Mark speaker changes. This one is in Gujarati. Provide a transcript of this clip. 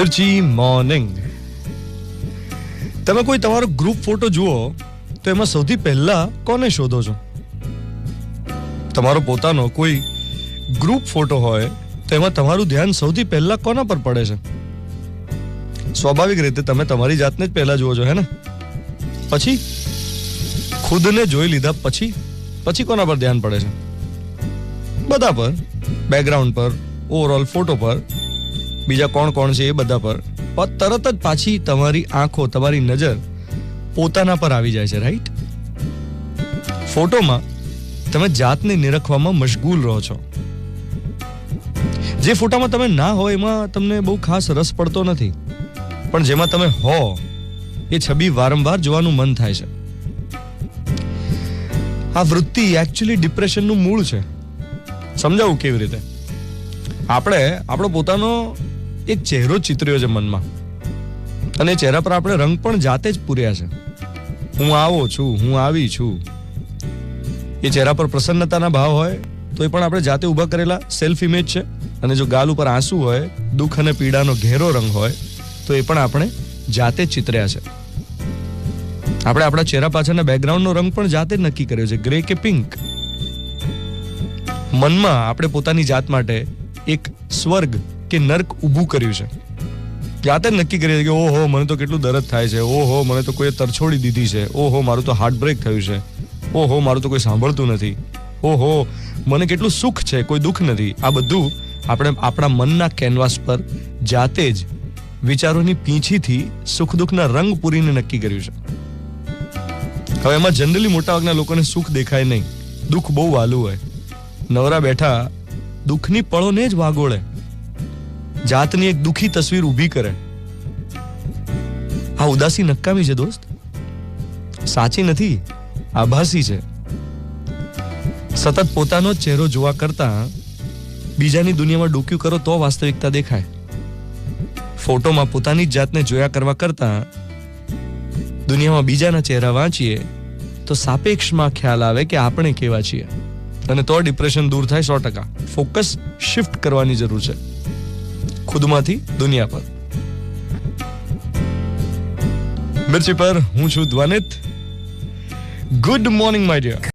Speaker 1: મિર્ચી મોર્નિંગ. તમે કોઈ તમારો ગ્રુપ ફોટો જુઓ, તો એમાં સૌથી પહેલા કોને શોધો છો? તમારો પોતાનો કોઈ ગ્રુપ ફોટો હોય, તો એમાં તમારું ધ્યાન સૌથી પહેલા કોના પર પડે છે? સ્વાભાવિક રીતે તમે તમારી જાતને જ પહેલા જુઓ છો, હે ને? પછી? ખુદને જોઈ લીધા પછી? પછી કોના પર ધ્યાન પડે છે? બધા પર. બેકગ્રાઉન્ડ પર ઓવરઓલ ફોટો પર. બીજા કોણ કોણ છે એ બધા પર. તરત જ પાછી તમારી આંખો, તમારી નજર પોતાના પર આવી જાય છે રાઈટ ફોટોમાં તમે જાતને નિરખવામાં મશગુલ રહો છો. જે ફોટામાં તમે ના હો એમાં તમને બહુ ખાસ રસ પડતો નથી. પણ જેમાં તમે હો, એ છબી વારંવાર જોવાનું મન થાય છે. આ વૃત્તિ એકચ્યુઅલી ડિપ્રેશનનું મૂળ છે. સમજાવું કેવી રીતે? આપણે, આપણો પોતાનો એક ચહેરો ચિતર્યો છે મનમાં. અને ચહેરા પર આપણે રંગ પણ જાતે જ પૂર્યા છે. હું આવો છું, હું આવી છું. એ ચહેરા પર પ્રસન્નતાના ભાવ હોય, તો એ પણ આપણે જાતે ઊભા કરેલા સેલ્ફ ઇમેજ છે. અને જો ગાલ ઉપર આંસુ હોય, દુઃખ અને પીડાનો ઘેરો રંગ હોય, તો એ પણ આપણે જાતે ચિતર્યા છે. આપણે આપણા ચહેરા પાછળના બેકગ્રાઉન્ડનો રંગ પણ જાતે નક્કી કર્યો છે ગ્રે કે પિંક મનમાં આપણે પોતાની જાત માટે એક સ્વર્ગ કે નર્ક ઊભું કર્યું છે. જાતે જ નક્કી કરી કે ઓહો, મને તો કેટલું દર્દ થાય છે. ઓહો, મને તો કોઈએ તરછોડી દીધી છે. ઓહો, મારું તો હાર્ટ બ્રેક થયું છે. ઓહો, મારું તો કોઈ સાંભળતું નથી. ઓહો, મને કેટલું સુખ છે, કોઈ દુઃખ નથી. આ બધું આપણે આપણા મનના કેનવાસ પર જાતે જ વિચારોની પીંછીથી સુખ દુઃખના રંગ પૂરીને નક્કી કર્યું છે. હવે એમાં જનરલી મોટાભાગના લોકોને સુખ દેખાય નહીં. દુઃખ બહુ વાલું હોય. નવરા બેઠા દુઃખની પળોને જ વાગોળે. જાતની એક દુઃખી તસવીર ઊભી કરે. આ ઉદાસી નકામી છે દોસ્ત. સાચી નથી, આભાસી છે. સતત પોતાનો ચહેરો જોવા કરતા બીજાની દુનિયામાં ડોક્યું કરો તો વાસ્તવિકતા દેખાય. ફોટોમાં પોતાની જ જાતને જોયા કરવા કરતા દુનિયામાં બીજાના ચહેરા વાંચીએ તો સાપેક્ષમાં ખ્યાલ આવે કે આપણે કેવા છીએ. અને તો ડિપ્રેશન દૂર થાય સો ટકા. ફોકસ શિફ્ટ કરવાની જરૂર છે. ખુદમાંથી દુનિયા પર. મિર્ચી પર હું છું Dhvanit good morning my dear